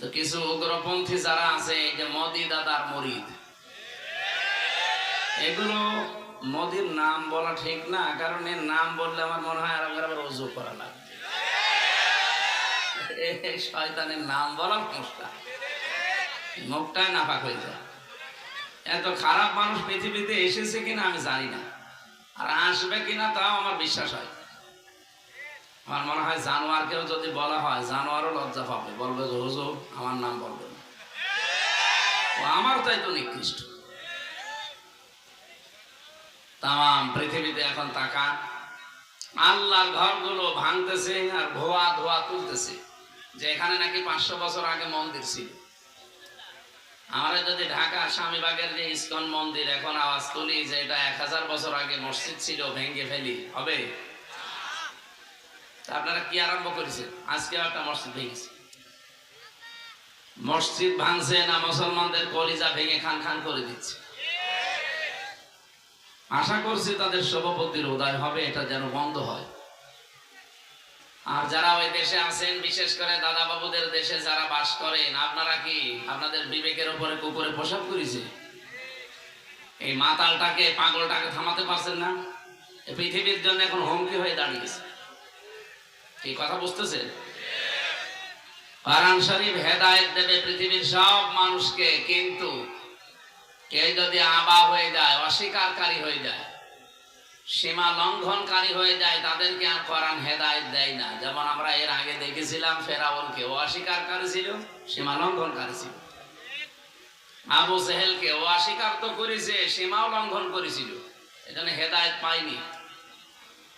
তো কিছু উগ্রপন্থী যারা আছে, এই যে মোদি দাদার মরিদ। এগুলো মোদির নাম বলা ঠিক না, কারণ এর নাম বললে আমার মনে হয় আরও আবার অজু করা লাগবে। শয়তানের নাম বলার মুখটা মুখটাই নাপাক হয়ে যায়। এত খারাপ মানুষ পৃথিবীতে এসেছে কিনা আমি জানি না। আর আসবে কিনা তাও আমার বিশ্বাস হয় আমার মনে হয় জানোয়ারকেও যদি বলা হয়, জানোয়ারও লজ্জা পাবে। বলবে যে, হুজুর, আমার নাম বলবে ও আমার তাই তো নিকৃষ্ট। তাম, পৃথিবীতে এখন তাকা। আল্লাহর ঘরগুলো ভাঙতেছে আর ধোয়া ধোয়া তুলতেছে, যে এখানে নাকি পাঁচশো বছর আগে মন্দির ছিল। আমরা যদি ঢাকা স্বামীবাগের যে ইস্কন মন্দির, এখন আওয়াজ তুলি যে এটা এক হাজার বছর আগে মসজিদ ছিল, ভেঙে ফেলি, হবে? আপনারা কি আরম্ভ করেছেন? আজকে একটা মসজিদ ভেঙেছে মসজিদ ভাঙছে না, মুসলমানদের কলিজা ভেঙে খান খান করে দিচ্ছে। আশা করছি তাদের সভাপতির উদয় হবে, এটা যেন বন্ধ হয়। আর যারা ওই দেশে আছেন, বিশেষ করে দাদা বাবুদের দেশে যারা বাস করেন, আপনারা কি আপনাদের বিবেকের উপরে কুকুরে পোশাক করেছে? এই মাতালটাকে, পাগলটাকে থামাতে পারছেন না? পৃথিবীর জন্য এখন হুমকি হয়ে দাঁড়িয়েছে। এই কথা বুঝতেছেন? কোরআন শরীফ হেদায়েত দেবে পৃথিবীর সব মানুষকে, কিন্তু কেউ যদি আবা হয়ে যায়, অস্বীকারী হয়ে যায়, সীমা লঙ্ঘনকারী হয়ে যায়, তাদেরকে আর কোরআন হেদায়েত দেয় না। যেমন আমরা এর আগে দেখেছিলাম ফেরাউনকে, ও অস্বীকার করেছিল সীমা লঙ্ঘনকারী ছিল। আবু সেহেলকে ও অস্বীকার তো করেছে, সীমাও লঙ্ঘন করেছিল। এজন্য হেদায়েত পায়নি।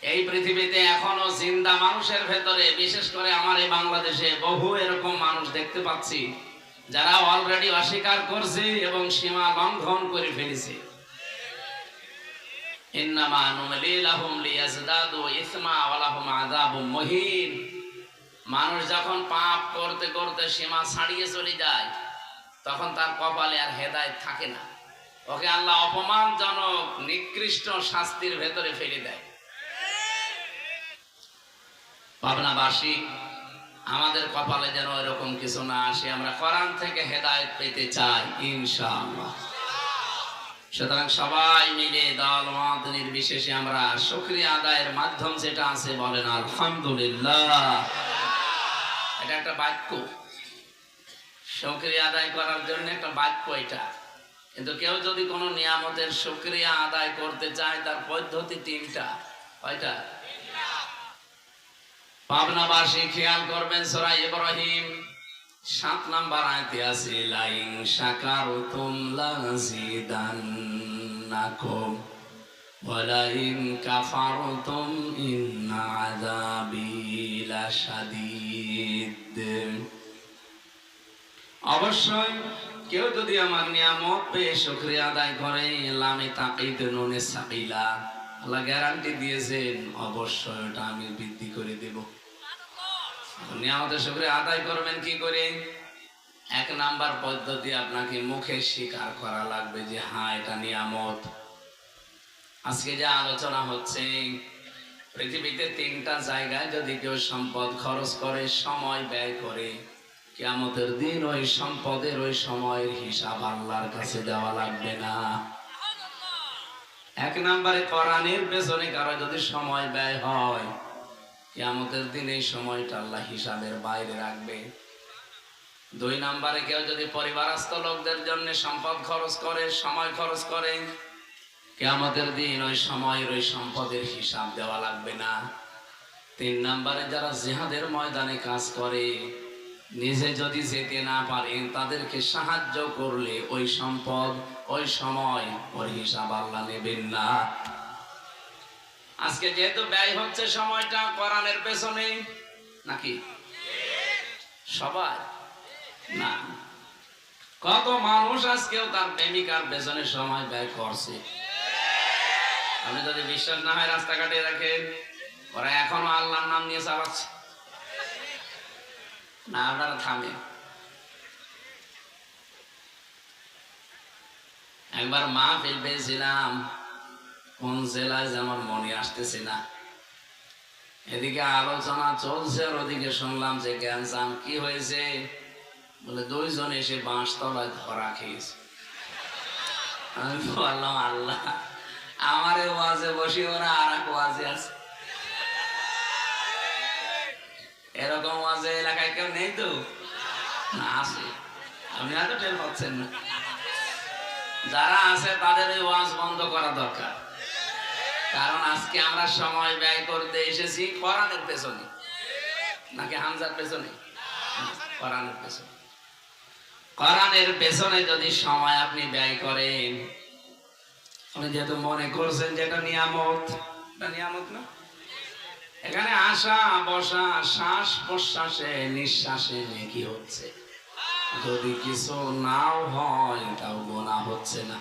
এই পৃথিবীতে এখনও জিন্দা মানুষের ভেতরে, বিশেষ করে আমার এই বাংলাদেশে বহু এরকম মানুষ দেখতে পাচ্ছি, যারা অলরেডি অস্বীকার করছে এবং সীমা লঙ্ঘন করে ফেলেছে। মানুষ যখন পাপ করতে করতে সীমা ছাড়িয়ে চলে যায়, তখন তার কপালে আর হেদায়েত থাকে না। ওকে আল্লাহ অপমানজনক, নিকৃষ্ট শাস্তির ভেতরে ফেলে দেয়। পাবনাবাসী, আমাদের কপালে যেন এরকম কিছু না আসে, আমরা কোরআন থেকে হেদায়েত পেতে চাই, ইনশাআল্লাহ। সুতরাং সবাই মিলে দল, মত নির্বিশেষে আমরা শুক্রিয়া আদায়ের মাধ্যম যেটা আছে বলেন, আলহামদুলিল্লাহ। এটা একটা বাক্য। শুক্রিয়া আদায় করার জন্য একটা বাক্য এটা। কিন্তু কেউ যদি কোনো নিয়ামতের শুক্রিয়া আদায় করতে চায়, তার পদ্ধতি তিনটা। কয়টা? পাবনাবাসী খেয়াল করবেন সরাই ইব্রাহিম, সাত নাম্বার আয়তে আছে লাইং লাশাদীদ। অবশ্যই কেউ যদি আমার নিয়ামত পেয়ে আদায় করে, লামে তাকিদ নুনে সাকিলা আল্লাহ গ্যারান্টি দিয়েছেন, অবশ্যই ওটা আমি বৃদ্ধি করে দেবো। নিয়ামতের শুক্রিয়া আদায় করবেন কি করে? এক নাম্বার পদ্ধতি আপনাকে মুখে স্বীকার করা লাগবে যে হ্যাঁ এটা নিয়ামত। আজকে যে আলোচনা হচ্ছে, পৃথিবীতে তিনটা জায়গায় যদি কেউ সম্পদ খরচ করে, সময় ব্যয় করে, কেয়ামতের দিন ওই সম্পদের ওই সময়ের হিসাব আল্লাহর কাছে দেওয়া লাগবে না। এক নম্বরে কোরআনের পেছনে কারও যদি সময় ব্যয় হয় কিয়ামতের দিন এই সময়টা আল্লাহ হিসাবের বাইরে রাখবে। দুই নাম্বারে কেউ যদি পরিবারস্থ লোকদের জন্য সম্পদ খরচ করে, সময় খরচ করে, কেয়ামতের দিন ওই সময়ের ওই সম্পদের হিসাব দেওয়া লাগবে না। তিন নাম্বারে যারা জেহাদের ময়দানে কাজ করে, নিজে যদি যেতে না পারেন তাদেরকে সাহায্য করলে ওই সম্পদ, ওই সময় ওই হিসাব আল্লাহ নেবেন না। আজকে যেহেতু ব্যয় হচ্ছে সময়টা কোরআনের পেছনে, নাকি? সবাই না। কত মানুষ আজকেও তার প্রেমিকার পেছনে সময় ব্যয় করছে। আপনি যদি বিশ্বাস না হয় রাস্তাঘাটে রাখেন ওরা এখনও আল্লাহর নাম নিয়ে চালাচ্ছে। না, আপনারা থামে একবার মা ফেল পেয়েছিলাম কোন জেলায় যে আমার মনে আসতেছে না। এদিকে আলোচনা চলছে, আর ওদিকে শুনলাম যে ক্যান্সার কি হয়েছে? বলে দুইজন এসে বাঁশ তলায় ধরা খেয়েছে। আমি বললাম, আল্লাহ, আমার ওয়াজে বসে ওরা আর এক ওয়াজে আছে। এরকম ওয়াজে এলাকায় কেউ নেই তো? আছে। আপনি হয়তো টের পাচ্ছেন না। যারা আছে তাদের ওয়াজ বন্ধ করা দরকার। কারণ আজকে আমরা সময় ব্যয় করতে এসেছি কোরআনের পেছনে। নাকি হামজার পেছনে? কোরআনের পেছনে। কোরআনের পেছনে যদি সময় আপনি ব্যয় করেন, আপনি যেহেতু মনে করছেন যে এটা নিয়ামত এটা নিয়ামত না? এখানে আসা বসা, শ্বাস প্রশ্বাসে, নিঃশ্বাসে কি হচ্ছে। যদি কিছু নাও হয়, তাও গোনা হচ্ছে না।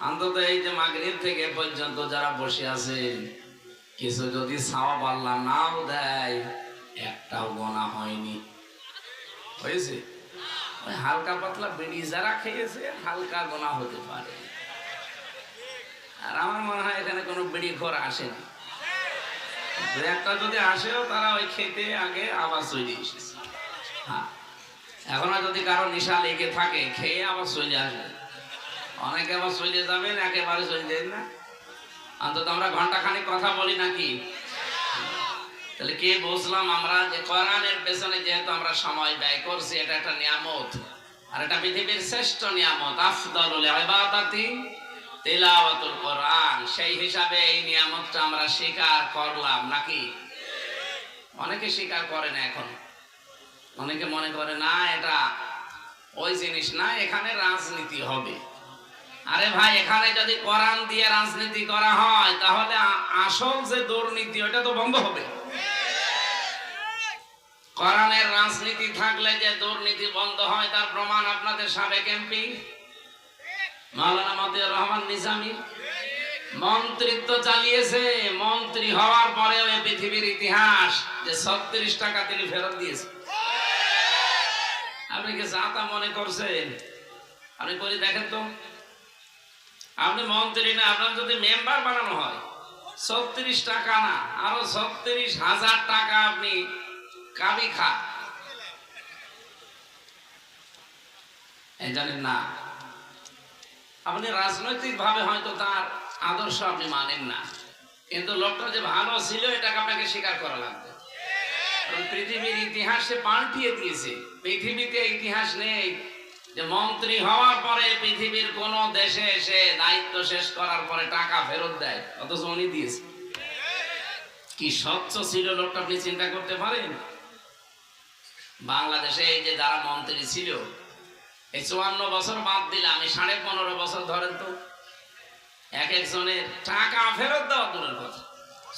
অন্তত এই যে মাগরিব থেকে পর্যন্ত যারা বসে আছেন, কিছু যদি সাওয়াব আল্লাহ নাও দেয়, একটাও গোনা হয়নি। হয়েছে? ওই হালকা পাতলা বিড়ি যারা খেয়েছে, হালকা গোনা হতে পারে। আর আমার মনে হয় এখানে কোনো বিড়ি ঘর আসেনি দু একটা যদি আসেও, তারা ওই খেতে আগে আবার চলে এসেছে। হ্যাঁ। এখনও যদি কারও নেশা লেগে থাকে, খেয়ে আবার চলে আসবে। অনেকে আবার চলে যাবেন, একেবারে চলে যাবেন না। অন্তত আমরা ঘণ্টা খানিক কথা বলি নাকি? তাহলে কে বুঝলাম আমরা যে কোরআনের পেছনে যেহেতু আমরা সময় ব্যয় করছি, এটা একটা নিয়ামত। আর এটা পৃথিবীর শ্রেষ্ঠ নিয়ামত, আফদলুল তিলাওয়াতুল কোরআন। সেই হিসাবে এই নিয়ামতটা আমরা স্বীকার করলাম নাকি? অনেকে স্বীকার করে না এখন। অনেকে মনে করে, না, এটা ওই জিনিস না, এখানে রাজনীতি হবে। আরে ভাই, এখানে যদি কোরআন দিয়ে রাজনীতি করা হয়, তাহলে আসল যে দুর্নীতি ওটা তো বন্ধ হবে। কোরআনের রাজনীতি থাকলে যে দুর্নীতি বন্ধ হয়, তার প্রমাণ আপনাদের সাবেক এমপি, মাওলানা মতিউর রহমান নিজামী। মন্ত্রিত্ব চালিয়েছে, মন্ত্রী হওয়ার পরেও পৃথিবীর ইতিহাস যে ছত্রিশ টাকা তিনি ফেরত দিয়েছে। আপনি কি জাতা মনে করছেন? আপনি করে দেখেন তো আপনি মন্ত্রী না, আপনার যদি মেম্বার বানানো হয়, ছত্রিশ টাকা না, আরও ছত্রিশ হাজার টাকা আপনি কাবি খা জানেন না, আপনি রাজনৈতিক ভাবে হয়তো তার আদর্শ আপনি মানেন না, কিন্তু লোকটা যে ভালো ছিল, এটাকে আপনাকে স্বীকার করা লাগবে। পৃথিবীর ইতিহাসে পাল্টিয়ে দিয়েছে, পৃথিবীতে ইতিহাস নেই যে মন্ত্রী হওয়ার পরে পৃথিবীর কোন দেশে এসে দায়িত্ব শেষ করার পরে টাকা ফেরত দেয়, অথচ উনি দিয়েছে। কি স্বচ্ছ ছিল লোকটা আপনি চিন্তা করতে পারেন? বাংলাদেশে এই যে যারা মন্ত্রী ছিল, এই চুয়ান্ন বছর বাদ দিলে আমি সাড়ে পনেরো বছর ধরেন তো, এক একজনের টাকা ফেরত দেওয়া দূরের কথা।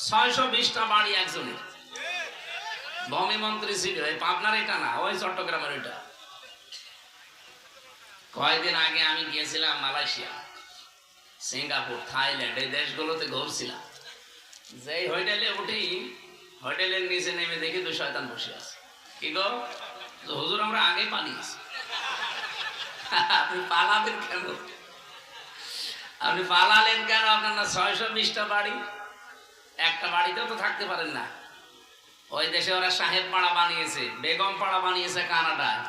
ছয়শো বিশটা বাড়ি একজনের। ভূমি মন্ত্রী ছিল, এই পাবনার এটা না, ওই চট্টগ্রামের ওইটা কয়েকদিন আগে আমি গিয়েছিলাম মালয়েশিয়া, সিঙ্গাপুর, থাইল্যান্ড, এই দেশগুলোতে ঘুরছিলাম। যেই হোটেলে উঠি, হোটেলের নিচে নেমে দেখি দুই শয়তান বসে আছে। কি গো? হুজুর, আমরা আগে পালিয়েছি। আপনি পালাবেন কেন? আপনি পালালেন কেন? আপনার না ছয়শো বিশটা বাড়ি? একটা বাড়িতেও তো থাকতে পারেন না। ওই দেশে ওরা সাহেব পাড়া বানিয়েছে, বেগম পাড়া বানিয়েছে কানাডায়।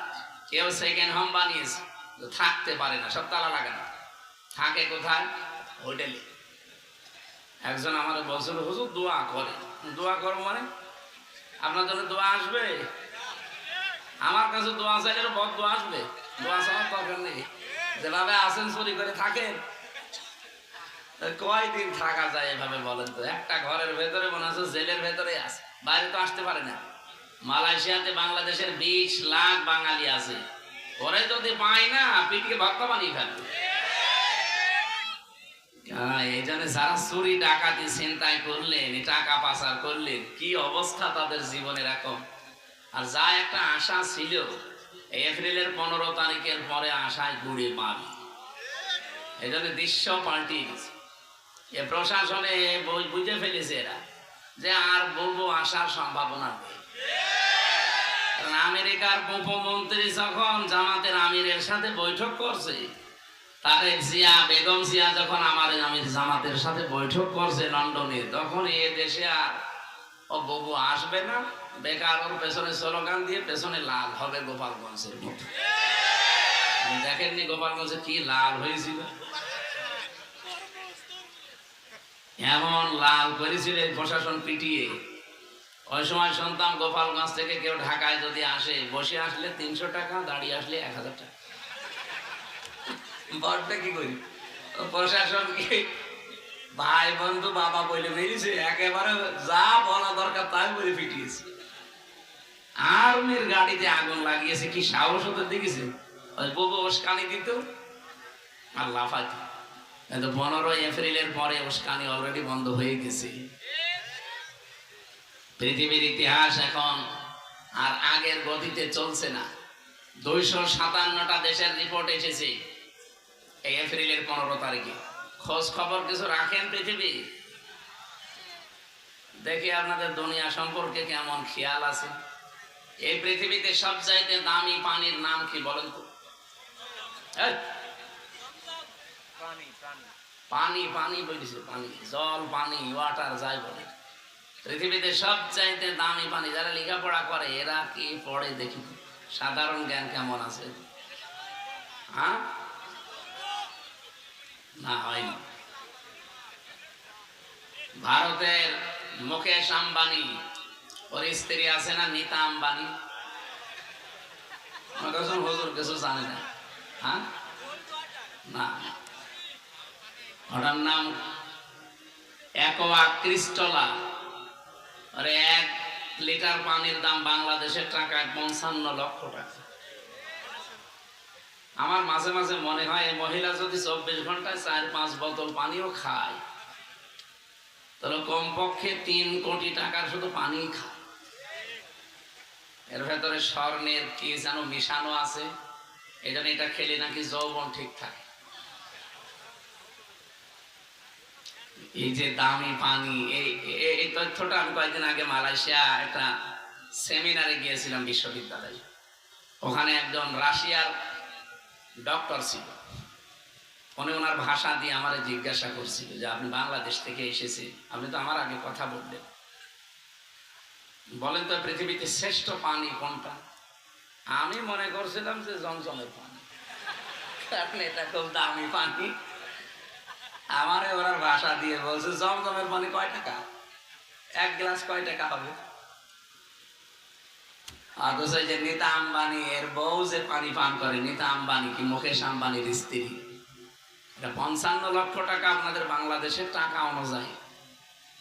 কেউ সেকেন্ড হোম বানিয়েছে। থাকতে পারে না, সব তালা লাগানো থাকে কোথায়? হোটেলে। একজন আমার বলছিল, হুজুর, দোয়া করে। দোয়া করো মানে? আপনার জন্য দোয়া আসবে? আমার কাছে দোয়া চাইলে বদ দোয়া আসবে। দোয়া চাওয়ার দরকার নেই। যেভাবে আসেন চুরি করে থাকেন। কয়দিন থাকা যায় এভাবে বলেন তো? একটা ঘরের ভেতরে মনে হচ্ছে জেলের ভেতরে আছে। বাইরে তো আসতে পারে না। মালয়েশিয়াতে বাংলাদেশের বিশ লাখ বাঙালি আছে। ওরে যদি পায় না পিঠকে ভক্ত বানিয়ে হ্যাঁ, এই জন্য যারা চুরি ডাকাতি চিন্তাই করলেন টাকা পাচার করলেন কি অবস্থা তাদের জীবনের এখন? আর যা একটা আশা ছিল এপ্রিলের পনেরো তারিখের পরে আশায় ঘুরে পাবে। এই জন্য দৃশ্য পাল্টিয়ে গেছে এ প্রশাসনে বুঝে ফেলেছে এরা যে আর বলব আসার সম্ভাবনা নেই। আমেরিকার উপমন্ত্রী যখন জামাতের আমিরের সাথে বৈঠক করছে তারেক জিয়া বেগম জিয়া যখন আমার আমির জামাতের সাথে বৈঠক করছে লন্ডনে, তখন এ দেশে আর, ও ববু আসবে না। বেকার ওর পেছনে স্লোগান দিয়ে পেছনে লাল হবে গোপালগঞ্জের মতো। দেখেননি গোপালগঞ্জে কি লাল হয়েছিল? এমন লাল করেছিল এই প্রশাসন পিটিয়ে। ওই সময় শুনতাম গোপালগঞ্জ থেকে কেউ ঢাকায় যদি আসে, বসে আসলে তিনশো টাকা, দাঁড়িয়ে আসলে এক হাজার টাকা। কি করি? প্রশাসন কি ভাই, বন্ধু, বাবা বলে বেরিয়েছে একেবারে যা বলা দরকার তাই বলে পিটিয়েছে। আর্মির গাড়িতে আগুন লাগিয়েছে, কি সাহস হতে দেখেছে? ওই বউ উস্কানি দিত, আর লাফাইত। কিন্তু পনেরোই এপ্রিলের পরে উস্কানি অলরেডি বন্ধ হয়ে গেছে। পৃথিবীর ইতিহাস এখন আর আগের গতিতে চলছে না। দুইশো সাতান্নটা দেশের রিপোর্ট এসেছে এই এপ্রিলের পনেরো তারিখে। খোঁজ খবর কিছু রাখেন পৃথিবী? দেখি আপনাদের দুনিয়া সম্পর্কে কেমন খেয়াল আছে। এই পৃথিবীতে সব চাইতে দামি পানির নাম কি বলেন তো? পানি পানি। বলেছে পানি। জল পানি ওয়াটার যাই বলে পৃথিবীতে সব চাইতে দামি পানি যারা লেখাপড়া করে, এরা কি পড়ে দেখি? সাধারণ জ্ঞান কেমন আছে? হ্যাঁ? না হয়নি ভারতের মুকেশ আম্বানি, ওর স্ত্রী আছে না নিতা আম্বানি? হুজুর কিছু জানে না। হ্যাঁ? না। ওটার নাম একোয়া ক্রিস্টলা। আরে এক লিটার পানির দাম বাংলাদেশের টাকা পঞ্চান্ন লক্ষ টাকা। আমার মাঝে মাঝে মনে হয় মহিলা যদি চব্বিশ ঘন্টায় চার, পাঁচ বোতল পানিও খায়, তাহলে কমপক্ষে তিন কোটি টাকার শুধু পানি খায়। এর ভেতরে স্বর্ণের কি যেন মিশানো আছে, এই এটা খেলে নাকি যৌবন ঠিক থাকে। এই যে দামি পানি, এই তথ্যটা আমি কয়েকদিন আগে মালয়েশিয়া একটা সেমিনারে গিয়েছিলাম বিশ্ববিদ্যালয়ে। ওখানে একজন রাশিয়ার ডক্টর ছিল। উনি ওনার ভাষা দিয়ে আমার জিজ্ঞাসা করছিল যে, আপনি বাংলাদেশ থেকে এসেছে, আপনি তো আমার আগে কথা বললেন। বলেন তো, পৃথিবীতে শ্রেষ্ঠ পানি কোনটা? আমি মনে করছিলাম যে জমজমের পানি। কারণ এটা খুব দামি পানি। আমারে ওনার ভাষা দিয়ে বলছে, জমজমের পানি কয় টাকা? এক গ্লাস কয় টাকা হবে? অথচ যে নিতা আম্বানি, এর বউ যে পানি পান করে, নিতা আম্বানি কি মুকেশ আম্বানির স্ত্রী? এটা পঞ্চান্ন লক্ষ টাকা আপনাদের বাংলাদেশের টাকা অনুযায়ী।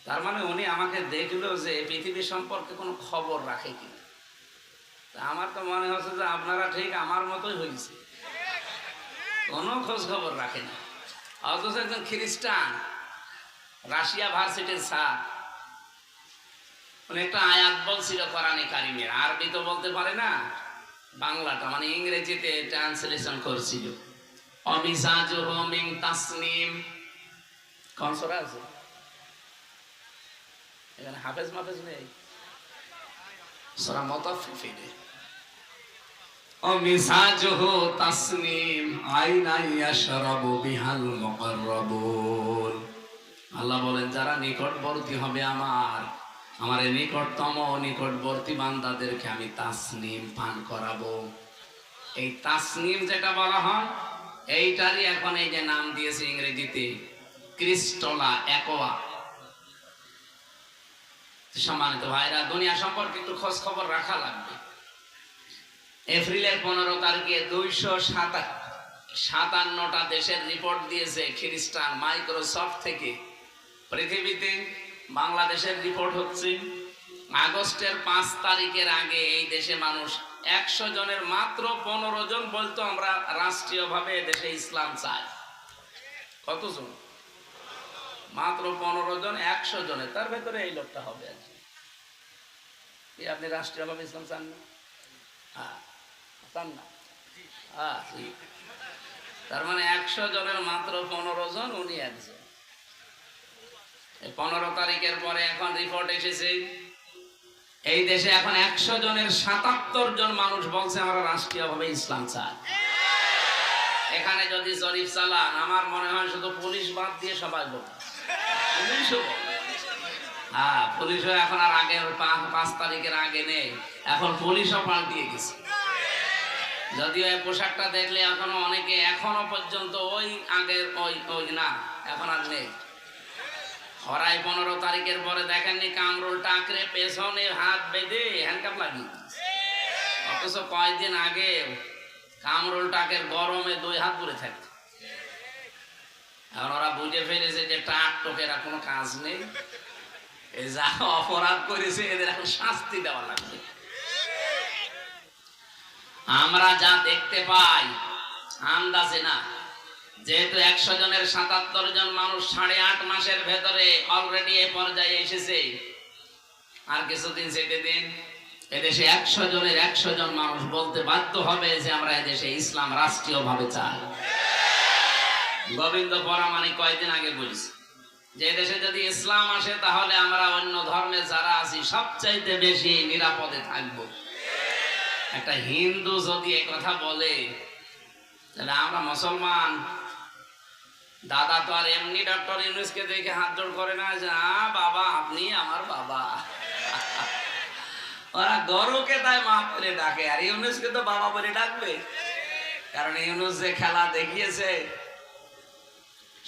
তার মানে উনি আমাকে দেখল যে পৃথিবী সম্পর্কে কোনো খবর রাখে কি? তা আমার তো মনে হচ্ছে যে আপনারা ঠিক আমার মতোই হয়েছে কোনো খোঁজ খবর রাখে না। অথচ একজন খ্রিস্টান, রাশিয়া ভার্সিটির স্যার। উনি একটা আয়াত বলছিল কোরআনে কারিমের, আরবি তো বলতে পারে না, বাংলাটা মানে ইংরেজিতে ট্রান্সলেশন করছিল। অমিসাজুহু মিন তাসনিম। কোন সূরা আছে? এখানে হাফেজ মাফেজ নেই। সূরা মুতাফফিফিনে অমিসাজুহু তাসনিম আইনা ইয়াশরাবু বিহাল মুকাররাবুন। আল্লাহ বলেন, যারা নিকটবর্তী হবে আমার আমার নিকটতম নিকটবর্তী বান্দাদেরকে আমি তাসনিম পান করাবো। এই তাসনিম যেটা বলা হয়, এইটারই এখন এই যে নাম দিয়েছে ইংরেজিতে, ক্রিস্টলা একোয়া। সম্মানিত ভাইরা, দুনিয়া সম্পর্কে একটু খোঁজ খবর রাখা লাগবে। এপ্রিলের পনেরো তারিখে দুইশো সাতান্নটা দেশের রিপোর্ট দিয়েছে খ্রিস্টান মাইক্রোসফট থেকে। পৃথিবীতে বাংলাদেশের রিপোর্ট হচ্ছে, আগস্টের পাঁচ তারিখের আগে এই দেশে মানুষ একশো জনের মাত্র পনেরো জন বলতো আমরা রাষ্ট্রীয়ভাবে দেশে ইসলাম চাই। কতজন মাত্র পনেরো জন, একশো জনের। তার ভেতরে এই লোকটা হবে আর। কি আপনি রাষ্ট্রীয়ভাবে ইসলাম চান না? হ্যাঁ। চান না। হ্যাঁ তার মানে একশো জনের মাত্র পনেরো জন উনি একজন। পনেরো তারিখের পরে এখন রিপোর্ট এসেছে, এই দেশে এখন একশো জনের সাতাত্তর জন মানুষ বলছে আমরা রাষ্ট্রীয়ভাবে ইসলাম চাই। এখানে যদি জরিফ চালান, আমার মনে হয় শুধু পুলিশ বাদ দিয়ে সবাই বলবে। হ্যাঁ পুলিশও এখন আর আগের পা- পাঁচ তারিখের আগে নেই, এখন পুলিশও পাল্টিয়ে গেছে যদিও এই পোশাকটা দেখলে এখনও অনেকে এখনও পর্যন্ত ওই আগের, ওই ওই না, এখন আর নেই। হরাই পনেরো তারিখের পরে দেখেননি কামরুল টাকরে পেছনে হাত বেঁধে হ্যান্ডকাপ দিয়েছে। অথচ কয়েকদিন আগে কামরুল টাকের গরমে দুই হাত পরে থাকত। এখন ওরা বুঝে ফেলেছে যে টাক টোকেরা কোনো কাজ নেই। যা অপরাধ করেছে, এদের এখন শাস্তি দেওয়া লাগবে। আমরা যা দেখতে পাই, আন্দাজে না। যেহেতু একশো জনের সাতাত্তর জন মানুষ সাড়ে আট মাসের ভেতরে অলরেডি এ পর্যায়ে এসেছে। আর কিছুদিন যেতে দিন, এদেশে একশো জনের একশো জন মানুষ বলতে বাধ্য হবে যে আমরা এদেশে ইসলাম রাষ্ট্রীয় ভাবে চাই। গোবিন্দ পরামানিক কয়েকদিন আগে বলছি, যে দেশে যদি ইসলাম আসে তাহলে আমরা অন্য ধর্মে যারা আছি সবচাইতে বেশি নিরাপদে থাকব। একটা হিন্দু যদি কথা বলে, তাহলে আমরা মুসলমান। দাদা তো আর এমনি ডক্টর ইউনুসকে দেখে হাত জোড় করে না, যে বাবা, আপনি আমার বাবা। ওরা গরুকে তাই মা বলে ডাকে, আর ইউনুসকে তো বাবা বলে ডাকবে। কারণ ইউনুস যে খেলা দেখিয়েছে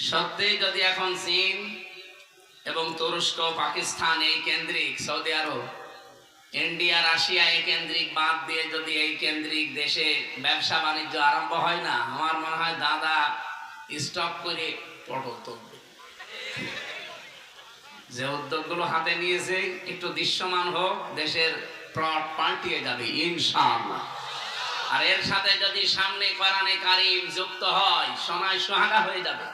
সত্যিই যদি এখন চীন এবং তুরস্ক, পাকিস্তান এই কেন্দ্রিক, সৌদি আরব ইন্ডিয়া, রাশিয়া এই কেন্দ্রিক বাদ দিয়ে যদি এই কেন্দ্রিক দেশে ব্যবসা বাণিজ্য আরম্ভ হয় না, আমার মনে হয় দাদা স্টক করে পটল তুলবে যে উদ্যোগগুলো হাতে নিয়েছে, একটু দৃশ্যমান হোক, দেশের প্লট পাল্টিয়ে যাবে, ইনশাআল্লাহ। আর এর সাথে যদি সামনে কোরআনে কারিম যুক্ত হয় সোনায় সোহাগা হয়ে যাবে।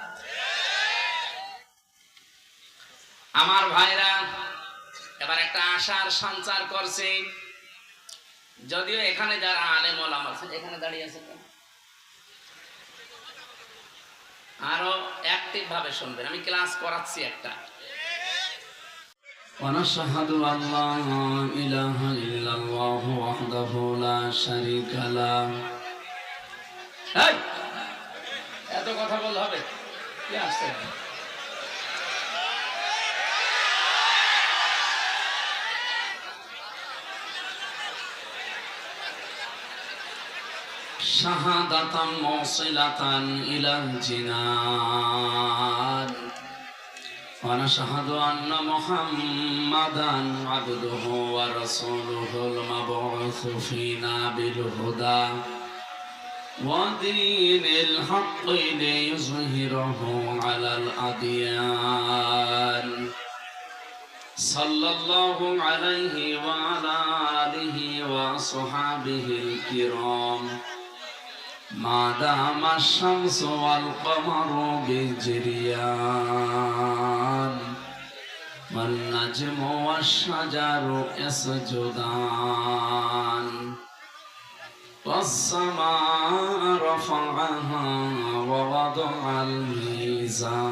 আমার ভাইরা এবার একটা আশার সঞ্চার করছে। যদিও এখানে যারা আনে মলাম আছে এখানে দাঁড়িয়ে আছে আরও অ্যাক্টিভ ভাবে শুনবেন। আমি ক্লাস করাচ্ছি একটা। ونشهد أن لا إله إلا الله وحده لا شريك له هذا কথা الله হবে। يا আসছে? شهادة موصلة إلى الجنان ونشهد أن محمدا عبده ورسوله المبعوث فينا بالهدى ودين الحق ليظهره على الأديان صلى الله عليه وعلى آله وصحابه الكرام ما دام الشمس والقمر بجريان والنجم والشجر يسجدان والسماء رفعها ووضع الميزان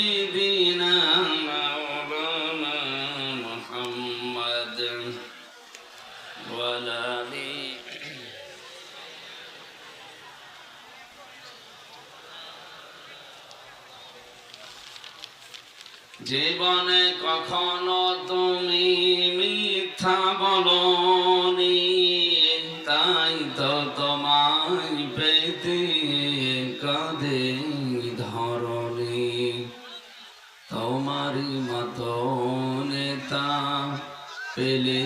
سيدنا مولانا জীবনে কখনো তুমি মিথ্যা বলনি তাই তো তোমায় পেতে নেতা পেলে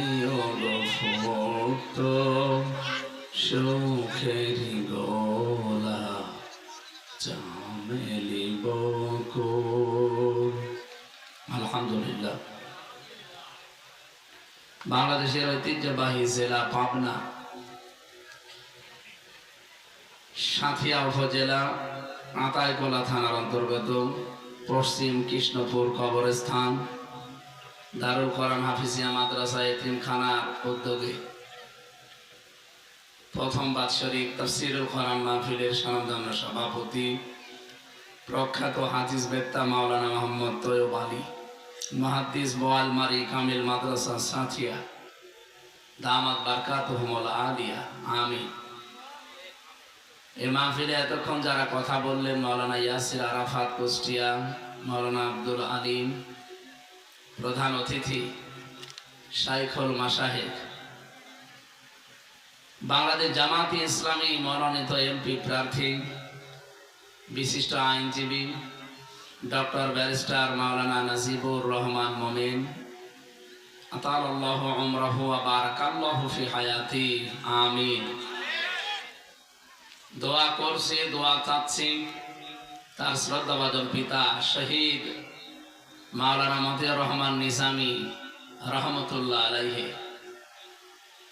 ফটো সুখের গোলা চামেলি আলহামদুলিল্লাহ। বাংলাদেশের ঐতিহ্যবাহী জেলা পাবনা, সাঁথিয়া উপজেলা, আতাইকোলা থানার অন্তর্গত পশ্চিম কৃষ্ণপুর কবরস্থান, দারুল কোরআন হাফিজিয়া মাদ্রাসা এতিমখানা উদ্যোগে। প্রথম বাৎসরিক তফসিরুল কোরআন মাহফিলের সনদান্য সভাপতি প্রখ্যাত হাদিস বেত্তা মাওলানা মোহাম্মদ তৈয়ব আলী মহাদিস বোয়ালমারি কামিল মাদ্রাসা সাঁথিয়া, দামাত বারকাত আলিয়া আমি এই মাহফিলে এতক্ষণ যারা কথা বললেন মৌলানা ইয়াসির আরাফাত, কুষ্টিয়া মৌলানা আব্দুল আলিম, প্রধান অতিথি, শাইখুল মাসাহেদ বাংলাদেশ জামাতি ইসলামী মনোনীত এমপি প্রার্থী, বিশিষ্ট আইনজীবী, ডক্টর ব্যারিস্টার মাওলানা নাজিবুর রহমান মোমিন আতাল্লাহ উমরাহু ওয়া বারাকাল্লাহু ফি হায়াতি, আমিন। দোয়া করছি, দোয়া চাচ্ছি। তার শ্রদ্ধাভাজন পিতা শহীদ মাওলানা মতিউর রহমান নিজামী রহমতুল্লাহ আলাইহে।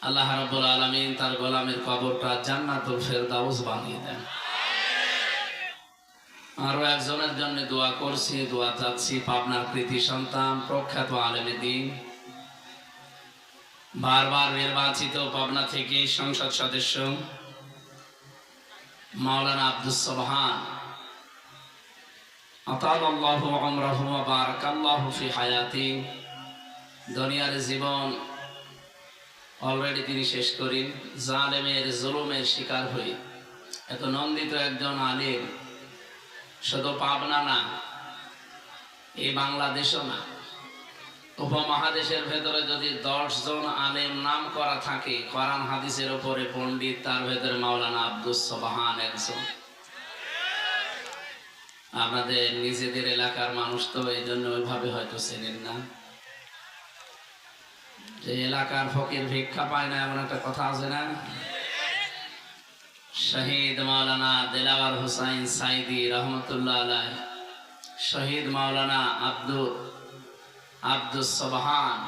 আল্লাহ রাব্বুল আলামিন তার গোলামের কবরটা জান্নাতুল ফেরদাউস বানিয়ে দেন। আরও একজনের জন্য দোয়া করছি, দোয়া চাচ্ছি। পাবনার কৃতি সন্তান, প্রখ্যাত আলেমে দিন। বারবার নির্বাচিত পাবনা থেকে সংসদ সদস্য। মাওলানা আব্দুস সোবহান। হায়াতি। দুনিয়ার জীবন অলরেডি তিনি শেষ করেন। জালেমের জুলুমের শিকার হয়ে এত নন্দিত একজন আলেম। শুধু পাবনা না, এই বাংলাদেশও না। উপমহাদেশের ভেতরে যদি দশ জন আলেম নাম করা থাকে, কোরআন হাদিসের উপরে পণ্ডিত, তার ভেতরে মাওলানা আব্দুস সোবাহান একজন। আপনাদের নিজেদের এলাকার মানুষ তো এই জন্য ওইভাবে হয়তো চেনেন না। যে এলাকার ফকির ভিক্ষা পায় না, এমন একটা কথা আছে না? শহীদ মাওলানা দেলাওয়ার হুসাইন সাইদি রহমতুল্লাহ আলাই শহীদ মাওলানা আব্দুল আব্দুস সোবাহান,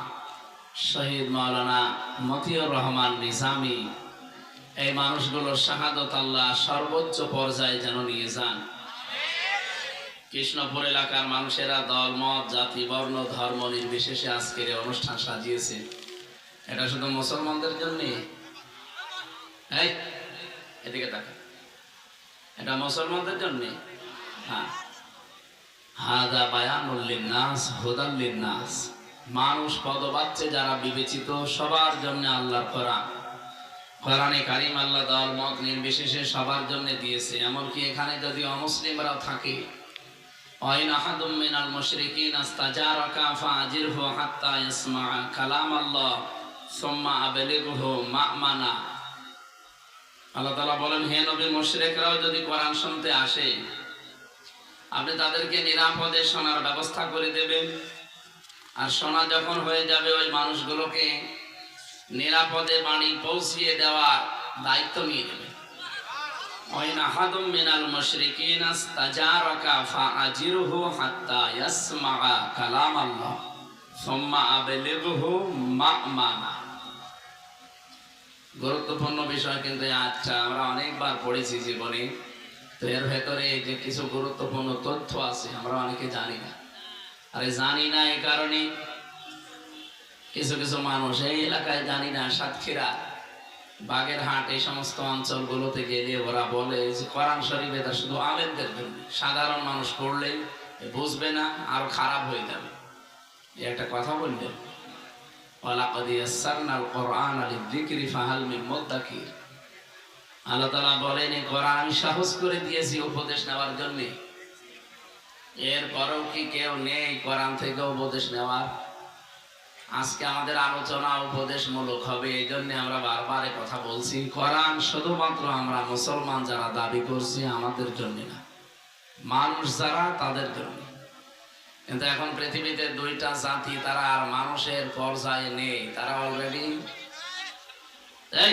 শহীদ মাওলানা মতিউর রহমান নিজামি। এই মানুষগুলোর শাহাদত আল্লাহ সর্বোচ্চ পর্যায়ে যেন নিয়ে যান। কৃষ্ণপুর এলাকার মানুষেরা দল, মত, জাতি, বর্ণ, ধর্ম নির্বিশেষে আজকের অনুষ্ঠান সাজিয়েছে। এটা শুধু মুসলমানদের জন্য? এদিকে তাকা এটা মুসলমানদের জন্য? হ্যাঁ। হাদা বায়ানুল্লিন নাস হুদাল্লিন নাস মানুষ পদবাচ্চে যারা বিবেচিত সবার জন্য আল্লাহর কোরআন কোরআনে কারিম আল্লাহ দল মত নির্বিশেষে সবার জন্য দিয়েছে এমনকি এখানে যদি অমুসলিমরাও থাকে وإن أحد من المشركين استجارك فأجره حتى يسمع كلام الله ثم أبلغه مأمنا আল্লাহ তালা বলেন হে নবী মুশরিকরাও যদি কোরআন শুনতে আসে আপনি তাদেরকে নিরাপদে শোনার ব্যবস্থা করে দেবেন আর শোনা যখন হয়ে যাবে ওই মানুষগুলোকে নিরাপদে বাণী পৌঁছিয়ে দেওয়ার দায়িত্ব নিয়ে নেবেন وإن أحد من المشركين استجارك فأجره حتى يسمع كلام الله ثم أبلغه مأمنا গুরুত্বপূর্ণ বিষয় কিন্তু আচ্ছা আমরা অনেকবার পড়েছি জীবনে তো এর ভেতরে যে কিছু গুরুত্বপূর্ণ তথ্য আছে, আমরা অনেকে জানি না। আরে জানি না এই কারণে কিছু কিছু মানুষ, এই এলাকায় জানি না, সাতক্ষীরা, বাগেরহাট, এই সমস্ত অঞ্চলগুলোতে গেলে ওরা বলে যে কোরআন শরীফ এটা শুধু আলেমদের জন্য। সাধারণ মানুষ পড়লে বুঝবে না, আর খারাপ হয়ে যাবে। একটা কথা বললেন। ওয়ালাকাদ ইয়াসসারনাল কোরআন লিযিকরি ফাহাল মিন আল্লাহ তাআলা বলেন কোরআন আমি সাহস করে দিয়েছি উপদেশ নেওয়ার জন্য। এরপরেও কি কেউ নেই কোরআন থেকে উপদেশ নেওয়ার? আজকে আমাদের আলোচনা উপদেশমূলক হবে, এই জন্য আমরা বারবার কথা বলছি। কোরআন শুধুমাত্র আমরা মুসলমান যারা দাবি করছি আমাদের জন্য না, মানুষ যারা তাদের জন্য। কিন্তু এখন পৃথিবীতে দুইটা জাতি, তারা আর মানুষের পর্যায়ে নেই, তারা অলরেডি এই,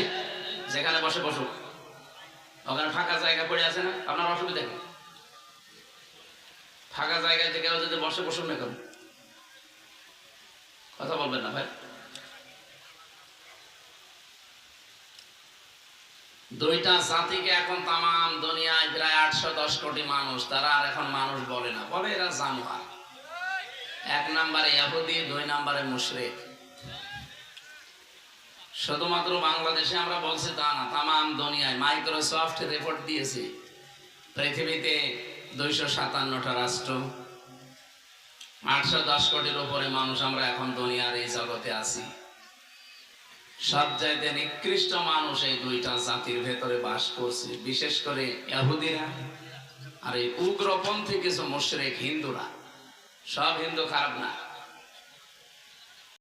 যেখানে বসে বসুক। ওখানে ফাঁকা জায়গা পড়ে আছে না? আপনার অসুবিধা কি? ফাঁকা জায়গায় থেকে যদি বসে বসুন না কেন? কথা বলবেন না, ভাই। দুইটা জাতিকে এখন তাম দুনিয়ায় প্রায় আটশো দশ কোটি মানুষ, তারা আর এখন মানুষ বলে না। বলে এরা জানোয়ার। এক নম্বরে ইয়াহুদি, দুই নম্বরে মুশরিক। শুধুমাত্র বাংলাদেশে আমরা বলছি তা না তাম দুনিয়ায় মাইক্রোসফট রিপোর্ট দিয়েছে, পৃথিবীতে দুইশো সাতান্নটা রাষ্ট্র, আটশো দশ কোটির উপরে মানুষ আমরা এখন দুনিয়ার এই জগতে আছি। সব চাইতে নিকৃষ্ট মানুষ এই দুইটা জাতির ভেতরে বাস করছে, বিশেষ করে ইহুদিরা আর এই উগ্রপন্থী কিছু মুশরিক হিন্দুরা। সব হিন্দু খারাপ না।